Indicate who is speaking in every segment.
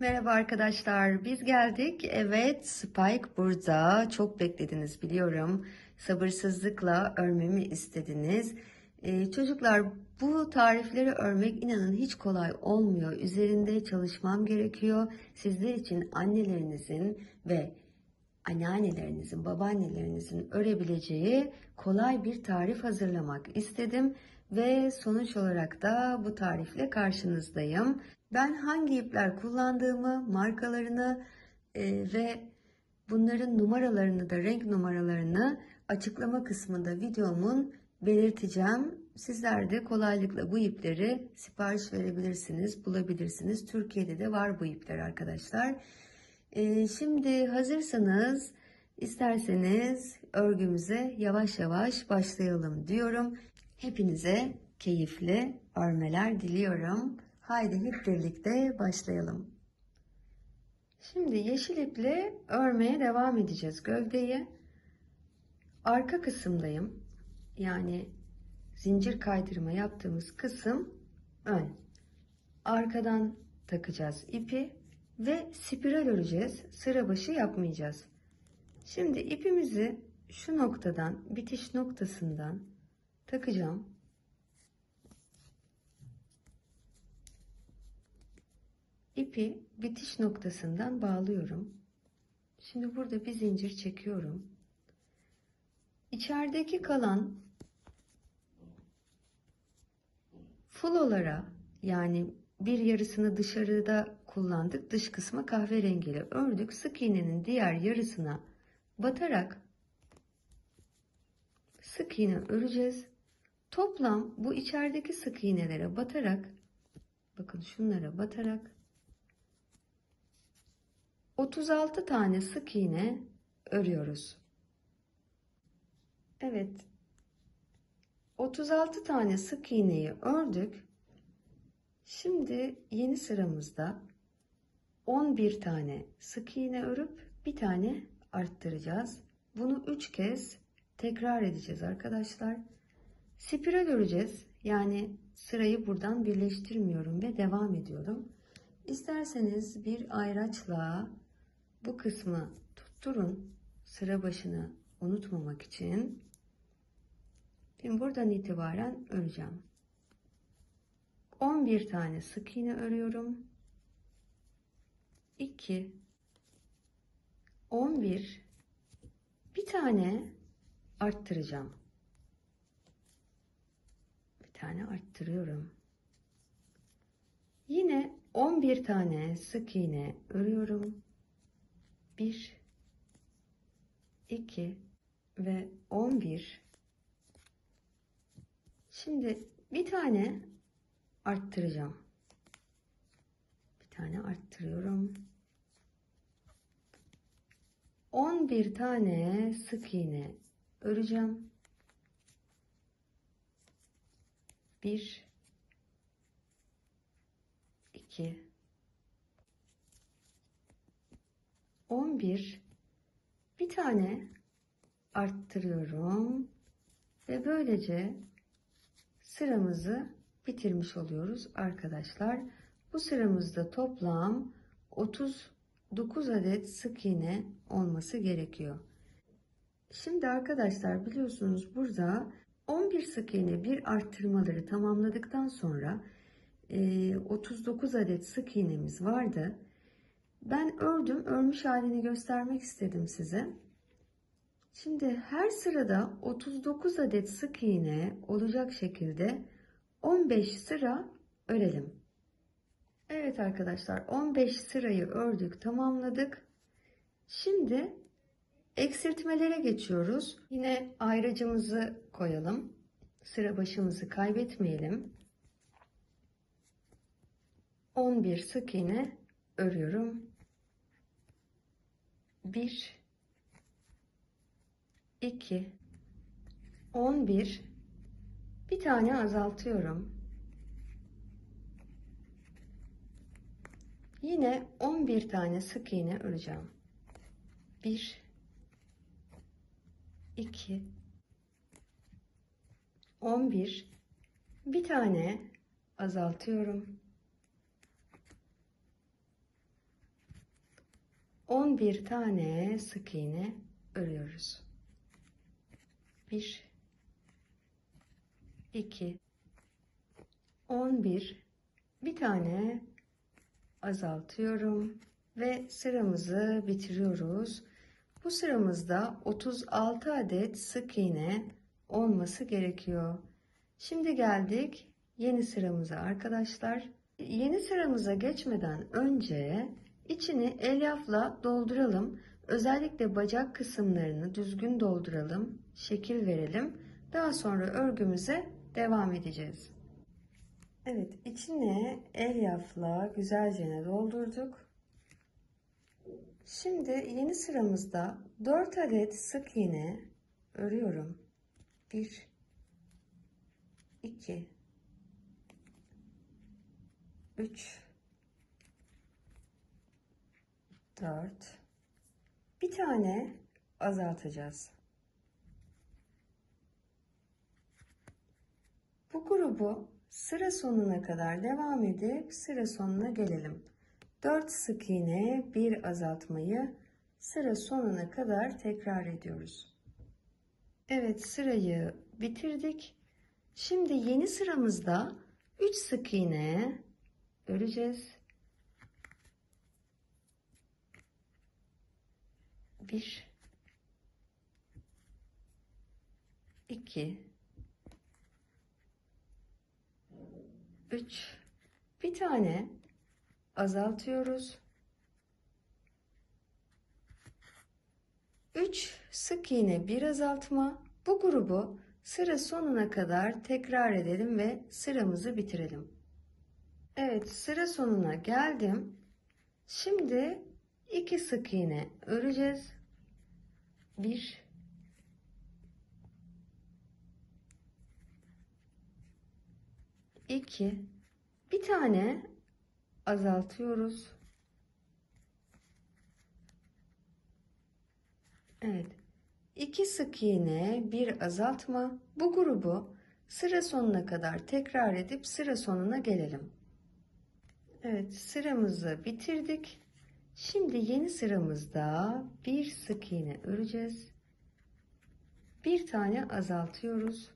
Speaker 1: Merhaba arkadaşlar, biz geldik. Evet, Spike burada. Çok beklediniz biliyorum. Sabırsızlıkla örmemi istediniz. Ee, çocuklar, bu tarifleri örmek inanın hiç kolay olmuyor. Üzerinde çalışmam gerekiyor. Sizler için annelerinizin ve anneannelerinizin, babaannelerinizin örebileceği kolay bir tarif hazırlamak istedim ve sonuç olarak da bu tarifle karşınızdayım. Ben hangi ipler kullandığımı, markalarını e, ve bunların numaralarını da renk numaralarını açıklama kısmında videomun belirteceğim. Sizler de kolaylıkla bu ipleri sipariş verebilirsiniz, bulabilirsiniz. Türkiye'de de var bu ipler arkadaşlar. Ee, şimdi hazırsanız isterseniz örgümüze yavaş yavaş başlayalım diyorum. Hepinize keyifli örmeler diliyorum. Haydi hep birlikte başlayalım. Şimdi yeşil iple örmeye devam edeceğiz gövdeyi. Arka kısımdayım. Yani zincir kaydırma yaptığımız kısım ön. Arkadan takacağız ipi ve spiral öreceğiz. Sıra başı yapmayacağız. Şimdi ipimizi şu noktadan, bitiş noktasından takacağım. İpi bitiş noktasından bağlıyorum. Şimdi burada bir zincir çekiyorum. İçerideki kalan fulolara yani bir yarısını dışarıda kullandık. Dış kısmı kahverengiyle ördük. Sık iğnenin diğer yarısına batarak sık iğne öreceğiz. Toplam bu içerideki sık iğnelere batarak bakın şunlara batarak 36 tane sık iğne örüyoruz. Evet. 36 tane sık iğneyi ördük. Şimdi yeni sıramızda 11 tane sık iğne örüp bir tane arttıracağız. Bunu 3 kez tekrar edeceğiz arkadaşlar. Spiral öreceğiz. Yani sırayı buradan birleştirmiyorum ve devam ediyorum. İsterseniz bir ayraçla bu kısmı tutturun. Sıra başını unutmamak için. Şimdi buradan itibaren öreceğim. 11 tane sık iğne örüyorum. 2 11 bir tane arttıracağım. Bir tane arttırıyorum. Yine 11 tane sık iğne örüyorum. 1 2 ve 11 Şimdi bir tane arttıracağım. Bir tane arttırıyorum. 11 tane sık iğne öreceğim. 1 2 11 bir tane arttırıyorum ve böylece sıramızı bitirmiş oluyoruz arkadaşlar. Bu sıramızda toplam 39 adet sık iğne olması gerekiyor. Şimdi arkadaşlar biliyorsunuz burada 11 sık iğne bir arttırmaları tamamladıktan sonra 39 adet sık iğnemiz vardı. Ben ördüm, örmüş halini göstermek istedim size. Şimdi her sırada 39 adet sık iğne olacak şekilde 15 sıra örelim. Evet arkadaşlar 15 sırayı ördük tamamladık. Şimdi eksiltmelere geçiyoruz. Yine ayracımızı koyalım. Sıra başımızı kaybetmeyelim. 11 sık iğne örüyorum. 1 2 11 bir tane azaltıyorum. Yine 11 tane sık iğne öreceğim. 1 2 11 bir tane azaltıyorum. 11 tane sık iğne örüyoruz. 1 2 11 bir tane azaltıyorum ve sıramızı bitiriyoruz. Bu sıramızda 36 adet sık iğne olması gerekiyor. Şimdi geldik yeni sıramıza arkadaşlar. Yeni sıramıza geçmeden önce içini elyafla dolduralım. Özellikle bacak kısımlarını düzgün dolduralım, şekil verelim. Daha sonra örgümüze devam edeceğiz. Evet, içine elyafla güzelce doldurduk. Şimdi yeni sıramızda 4 adet sık iğne örüyorum. 1 2 3 4 bir tane azaltacağız. Bu grubu sıra sonuna kadar devam edip sıra sonuna gelelim. 4 sık iğne, bir azaltmayı sıra sonuna kadar tekrar ediyoruz. Evet, sırayı bitirdik. Şimdi yeni sıramızda 3 sık iğne öreceğiz. 1 2 3 bir tane azaltıyoruz. 3 sık iğne bir azaltma. Bu grubu sıra sonuna kadar tekrar edelim ve sıramızı bitirelim. Evet sıra sonuna geldim. Şimdi 2 sık iğne öreceğiz. 1 2 bir tane azaltıyoruz. Evet. 2 sık iğne, bir azaltma. Bu grubu sıra sonuna kadar tekrar edip sıra sonuna gelelim. Evet, sıramızı bitirdik. Şimdi yeni sıramızda bir sık iğne öreceğiz. Bir tane azaltıyoruz.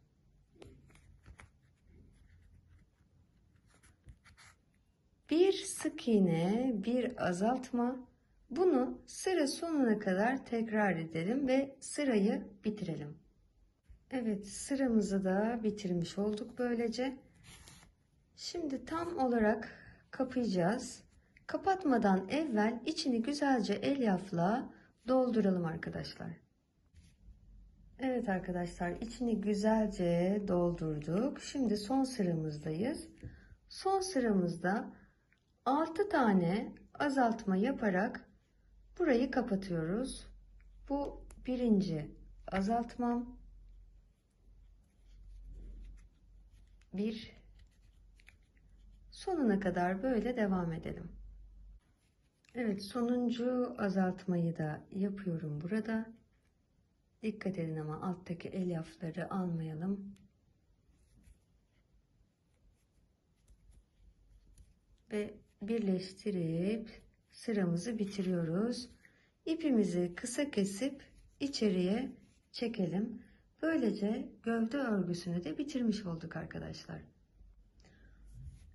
Speaker 1: Bir sık iğne, bir azaltma. Bunu sıra sonuna kadar tekrar edelim ve sırayı bitirelim. Evet, sıramızı da bitirmiş olduk böylece. Şimdi tam olarak kapayacağız. Kapatmadan evvel içini güzelce elyafla dolduralım arkadaşlar. Evet arkadaşlar içini güzelce doldurduk. Şimdi son sıramızdayız. Son sıramızda 6 tane azaltma yaparak burayı kapatıyoruz. Bu birinci azaltmam. Bir sonuna kadar böyle devam edelim. Evet sonuncu azaltmayı da yapıyorum burada. Dikkat edin ama alttaki elyafları almayalım. Ve birleştirip sıramızı bitiriyoruz. İpimizi kısa kesip içeriye çekelim. Böylece gövde örgüsünü de bitirmiş olduk arkadaşlar.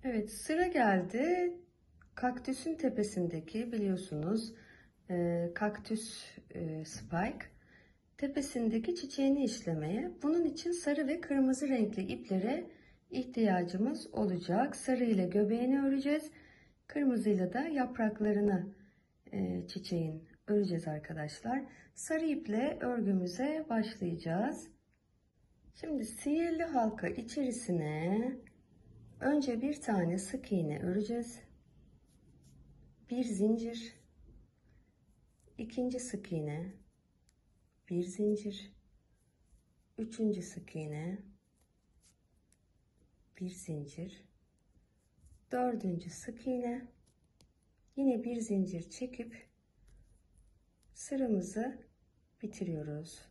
Speaker 1: Evet sıra geldi kaktüsün tepesindeki biliyorsunuz e, kaktüs e, spike tepesindeki çiçeğini işlemeye. Bunun için sarı ve kırmızı renkli iplere ihtiyacımız olacak. Sarı ile göbeğini öreceğiz. Kırmızıyla da yapraklarını e, çiçeğin öreceğiz arkadaşlar. Sarı iple örgümüze başlayacağız. Şimdi sihirli halka içerisine önce bir tane sık iğne öreceğiz. Bir zincir, ikinci sık iğne, bir zincir, üçüncü sık iğne, bir zincir, dördüncü sık iğne, yine bir zincir çekip sıramızı bitiriyoruz.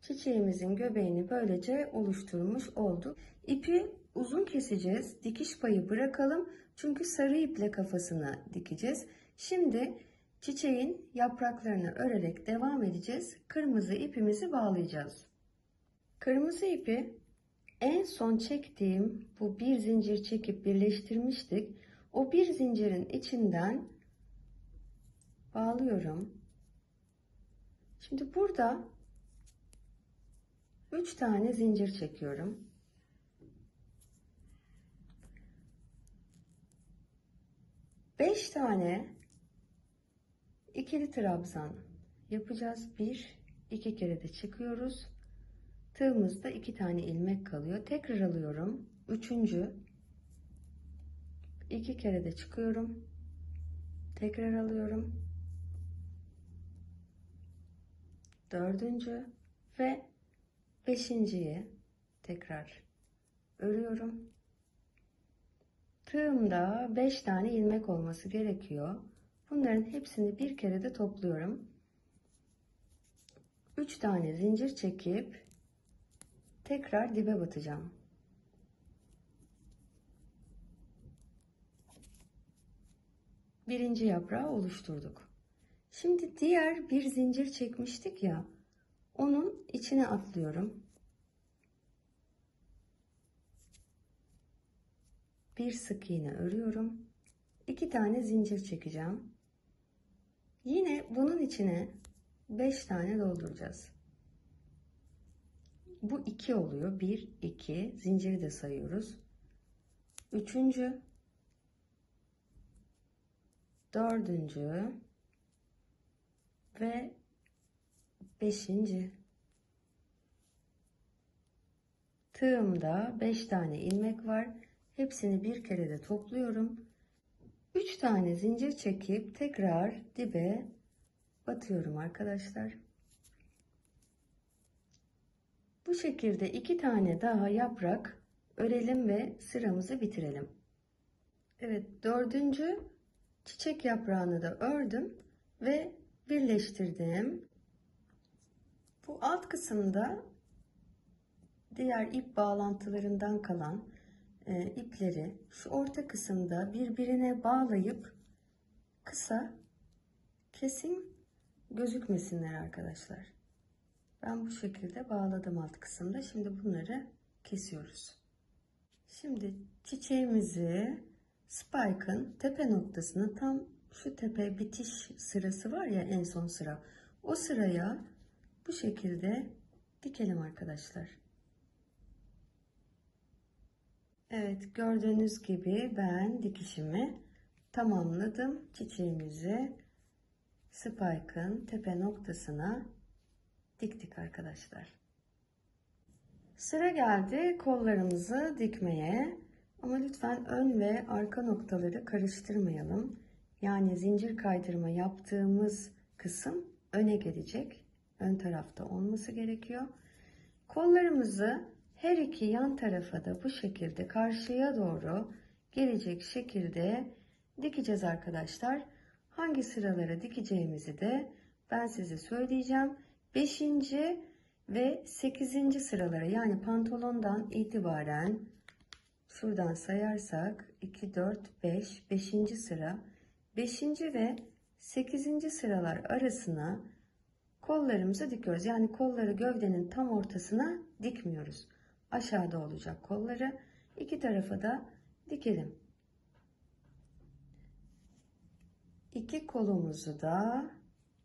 Speaker 1: Çiçeğimizin göbeğini böylece oluşturmuş olduk. İpi uzun keseceğiz. Dikiş payı bırakalım. Çünkü sarı iple kafasına dikeceğiz. Şimdi çiçeğin yapraklarını örerek devam edeceğiz. Kırmızı ipimizi bağlayacağız. Kırmızı ipi en son çektiğim bu bir zincir çekip birleştirmiştik. O bir zincirin içinden bağlıyorum. Şimdi burada 3 tane zincir çekiyorum. Beş tane ikili trabzan yapacağız. Bir, iki kere de çıkıyoruz. Tığımızda iki tane ilmek kalıyor. Tekrar alıyorum. Üçüncü. iki kere de çıkıyorum. Tekrar alıyorum. Dördüncü ve beşinciyi tekrar örüyorum. Tığımda beş tane ilmek olması gerekiyor. Bunların hepsini bir kere de topluyorum. Üç tane zincir çekip tekrar dibe batacağım. Birinci yaprağı oluşturduk. Şimdi diğer bir zincir çekmiştik ya. Onun içine atlıyorum. Bir sık iğne örüyorum. İki tane zincir çekeceğim. Yine bunun içine beş tane dolduracağız. Bu iki oluyor. Bir, iki. Zinciri de sayıyoruz. Üçüncü. Dördüncü. Ve beşinci. Tığımda beş tane ilmek var. Hepsini bir kere de topluyorum. Üç tane zincir çekip tekrar dibe batıyorum arkadaşlar. Bu şekilde iki tane daha yaprak örelim ve sıramızı bitirelim. Evet dördüncü çiçek yaprağını da ördüm ve birleştirdim. Bu alt kısımda diğer ip bağlantılarından kalan e, ipleri şu orta kısımda birbirine bağlayıp kısa kesim gözükmesinler arkadaşlar. Ben bu şekilde bağladım alt kısımda. Şimdi bunları kesiyoruz. Şimdi çiçeğimizi spike'ın tepe noktasına tam şu tepe bitiş sırası var ya en son sıra. O sıraya bu şekilde dikelim arkadaşlar. Evet gördüğünüz gibi ben dikişimi tamamladım. Çiçeğimizi spike'ın tepe noktasına diktik arkadaşlar. Sıra geldi kollarımızı dikmeye. Ama lütfen ön ve arka noktaları karıştırmayalım. Yani zincir kaydırma yaptığımız kısım öne gelecek. Ön tarafta olması gerekiyor. Kollarımızı her iki yan tarafa da bu şekilde karşıya doğru gelecek şekilde dikeceğiz arkadaşlar. Hangi sıralara dikeceğimizi de ben size söyleyeceğim. 5. ve 8. sıralara yani pantolondan itibaren şuradan sayarsak 2, 4, 5, 5. sıra 5. ve 8. sıralar arasına kollarımızı dikiyoruz. Yani kolları gövdenin tam ortasına dikmiyoruz. Aşağıda olacak kolları. iki tarafa da dikelim. İki kolumuzu da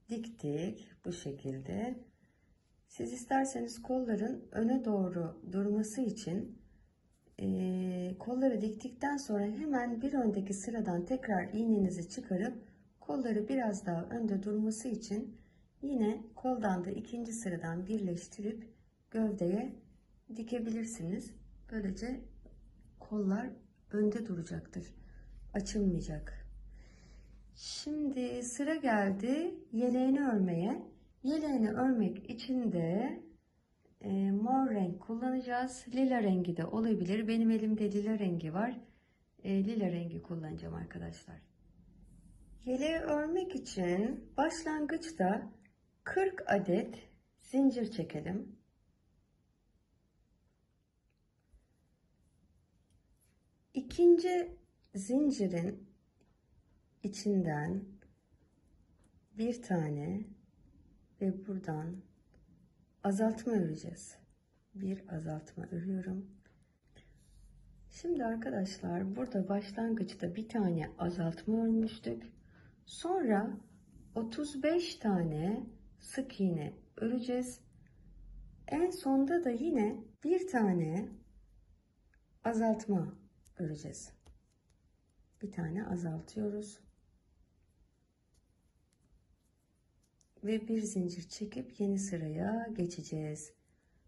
Speaker 1: diktik bu şekilde. Siz isterseniz kolların öne doğru durması için e, kolları diktikten sonra hemen bir öndeki sıradan tekrar iğnenizi çıkarıp kolları biraz daha önde durması için yine koldan da ikinci sıradan birleştirip gövdeye dikebilirsiniz. Böylece kollar önde duracaktır. Açılmayacak. Şimdi sıra geldi yeleğini örmeye. Yeleğini örmek için de e, mor renk kullanacağız. Lila rengi de olabilir. Benim elimde lila rengi var. E, lila rengi kullanacağım arkadaşlar. Yeleği örmek için başlangıçta 40 adet zincir çekelim. İkinci zincirin içinden bir tane ve buradan azaltma öreceğiz. Bir azaltma örüyorum. Şimdi arkadaşlar burada başlangıçta bir tane azaltma örmüştük. Sonra 35 tane sık iğne öreceğiz. En sonda da yine bir tane azaltma öreceğiz. Bir tane azaltıyoruz. Ve bir zincir çekip yeni sıraya geçeceğiz.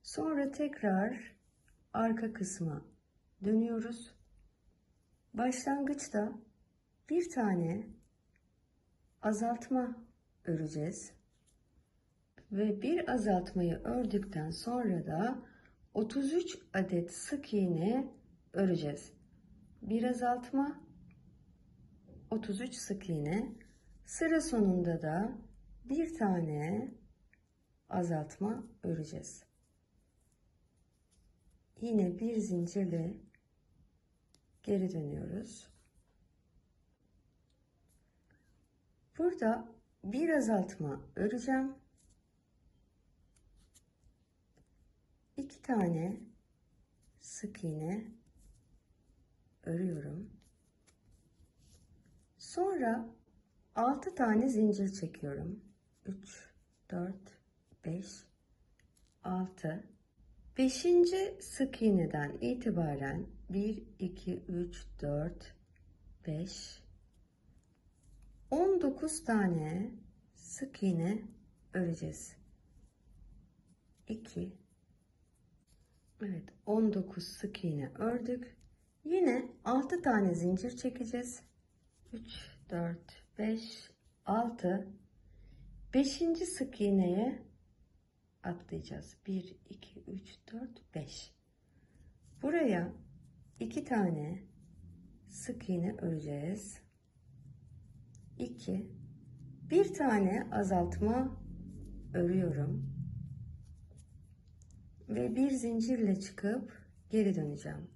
Speaker 1: Sonra tekrar arka kısma dönüyoruz. Başlangıçta bir tane azaltma öreceğiz. Ve bir azaltmayı ördükten sonra da 33 adet sık iğne öreceğiz. Bir azaltma 33 sık iğne. Sıra sonunda da bir tane azaltma öreceğiz. Yine bir zincirle geri dönüyoruz. Burada bir azaltma öreceğim. iki tane sık iğne örüyorum. Sonra 6 tane zincir çekiyorum. 3 4 5 6 5. sık iğneden itibaren 1 2 3 4 5 19 tane sık iğne öreceğiz. 2 Evet 19 sık iğne ördük. Yine 6 tane zincir çekeceğiz. 3 4 5 6 5. sık iğneye atlayacağız. 1 2 3 4 5 Buraya 2 tane sık iğne öreceğiz. 2 bir tane azaltma örüyorum ve bir zincirle çıkıp geri döneceğim.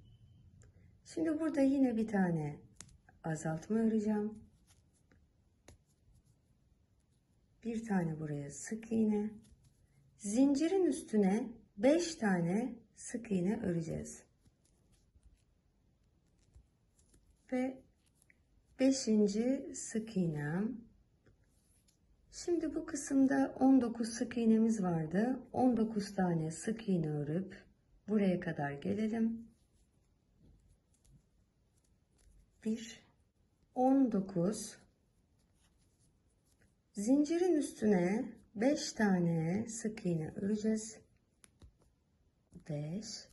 Speaker 1: Şimdi burada yine bir tane azaltma öreceğim. Bir tane buraya sık iğne. Zincirin üstüne 5 tane sık iğne öreceğiz. Ve 5. sık iğnem Şimdi bu kısımda 19 sık iğnemiz vardı. 19 tane sık iğne örüp buraya kadar gelelim. 1 19 Zincirin üstüne 5 tane sık iğne öreceğiz. 5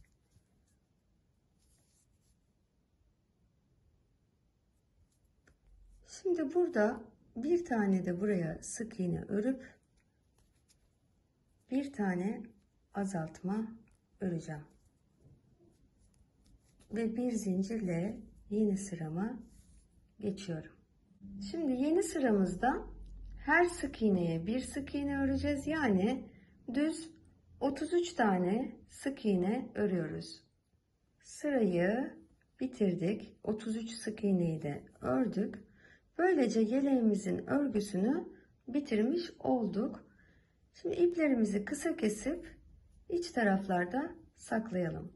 Speaker 1: Şimdi burada bir tane de buraya sık iğne örüp bir tane azaltma öreceğim. Ve bir zincirle yeni sırama geçiyorum. Şimdi yeni sıramızda her sık iğneye bir sık iğne öreceğiz. Yani düz 33 tane sık iğne örüyoruz. Sırayı bitirdik. 33 sık iğneyi de ördük. Böylece yeleğimizin örgüsünü bitirmiş olduk. Şimdi iplerimizi kısa kesip iç taraflarda saklayalım.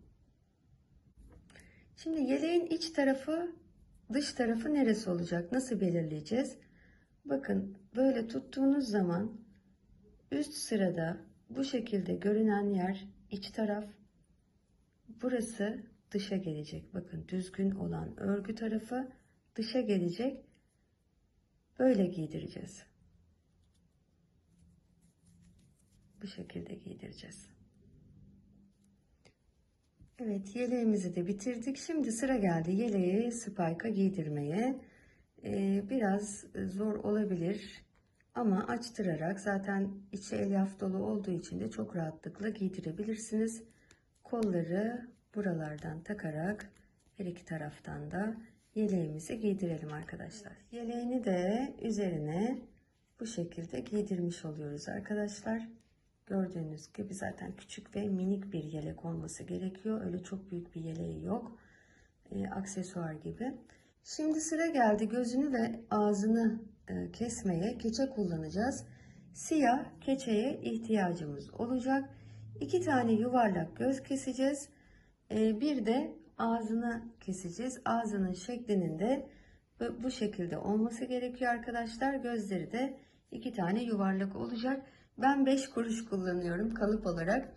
Speaker 1: Şimdi yeleğin iç tarafı dış tarafı neresi olacak? Nasıl belirleyeceğiz? Bakın böyle tuttuğunuz zaman üst sırada bu şekilde görünen yer iç taraf. Burası dışa gelecek. Bakın düzgün olan örgü tarafı dışa gelecek. Böyle giydireceğiz. Bu şekilde giydireceğiz. Evet yeleğimizi de bitirdik. Şimdi sıra geldi yeleği spike'a giydirmeye. Ee, biraz zor olabilir ama açtırarak zaten içi elyaf dolu olduğu için de çok rahatlıkla giydirebilirsiniz. Kolları buralardan takarak her iki taraftan da yeleğimizi giydirelim arkadaşlar. Yeleğini de üzerine bu şekilde giydirmiş oluyoruz arkadaşlar. Gördüğünüz gibi zaten küçük ve minik bir yelek olması gerekiyor. Öyle çok büyük bir yeleği yok. e, aksesuar gibi. Şimdi sıra geldi gözünü ve ağzını e, kesmeye keçe kullanacağız. Siyah keçeye ihtiyacımız olacak. İki tane yuvarlak göz keseceğiz. E, bir de ağzını keseceğiz. Ağzının şeklinin de bu- şekilde olması gerekiyor arkadaşlar. Gözleri de iki tane yuvarlak olacak. Ben 5 kuruş kullanıyorum kalıp olarak.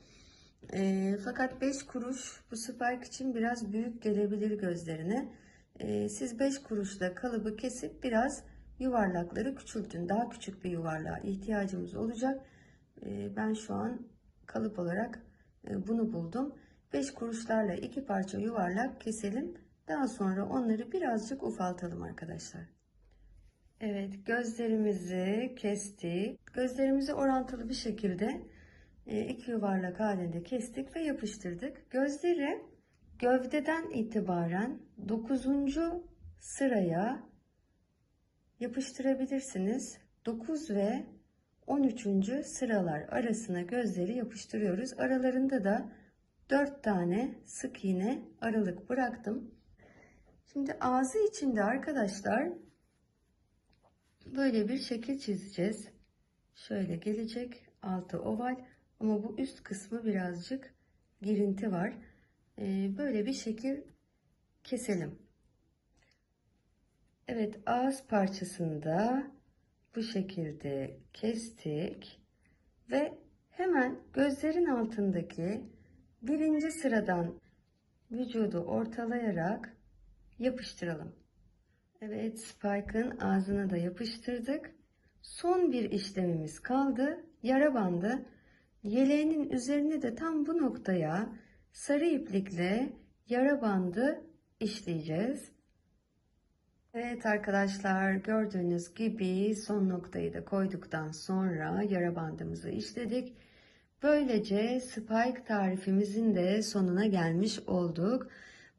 Speaker 1: E, fakat 5 kuruş bu spike için biraz büyük gelebilir gözlerine. E, siz 5 kuruşla kalıbı kesip biraz yuvarlakları küçültün. Daha küçük bir yuvarlığa ihtiyacımız olacak. E, ben şu an kalıp olarak e, bunu buldum. 5 kuruşlarla iki parça yuvarlak keselim. Daha sonra onları birazcık ufaltalım arkadaşlar. Evet gözlerimizi kestik. Gözlerimizi orantılı bir şekilde e, iki yuvarlak halinde kestik ve yapıştırdık. Gözleri gövdeden itibaren 9. sıraya yapıştırabilirsiniz. 9 ve 13. sıralar arasına gözleri yapıştırıyoruz. Aralarında da 4 tane sık iğne aralık bıraktım. Şimdi ağzı içinde arkadaşlar böyle bir şekil çizeceğiz. Şöyle gelecek altı oval ama bu üst kısmı birazcık girinti var. Ee, böyle bir şekil keselim. Evet ağız parçasını da bu şekilde kestik ve hemen gözlerin altındaki birinci sıradan vücudu ortalayarak yapıştıralım. Evet Spike'ın ağzına da yapıştırdık. Son bir işlemimiz kaldı. Yara bandı. Yeleğinin üzerine de tam bu noktaya sarı iplikle yara bandı işleyeceğiz. Evet arkadaşlar gördüğünüz gibi son noktayı da koyduktan sonra yara bandımızı işledik. Böylece Spike tarifimizin de sonuna gelmiş olduk.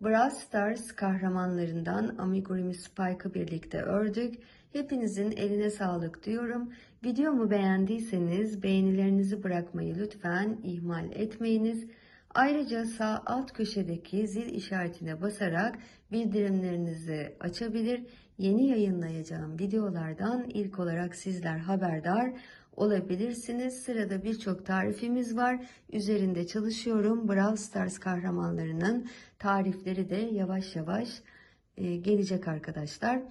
Speaker 1: Brawl Stars kahramanlarından Amigurumi Spike'ı birlikte ördük. Hepinizin eline sağlık diyorum. Videomu beğendiyseniz beğenilerinizi bırakmayı lütfen ihmal etmeyiniz. Ayrıca sağ alt köşedeki zil işaretine basarak bildirimlerinizi açabilir. Yeni yayınlayacağım videolardan ilk olarak sizler haberdar olabilirsiniz. Sırada birçok tarifimiz var. Üzerinde çalışıyorum. Brawl Stars kahramanlarının tarifleri de yavaş yavaş e, gelecek arkadaşlar.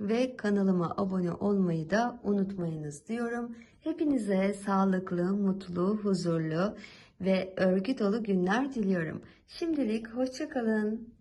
Speaker 1: Ve kanalıma abone olmayı da unutmayınız diyorum. Hepinize sağlıklı, mutlu, huzurlu ve örgü dolu günler diliyorum. Şimdilik hoşçakalın.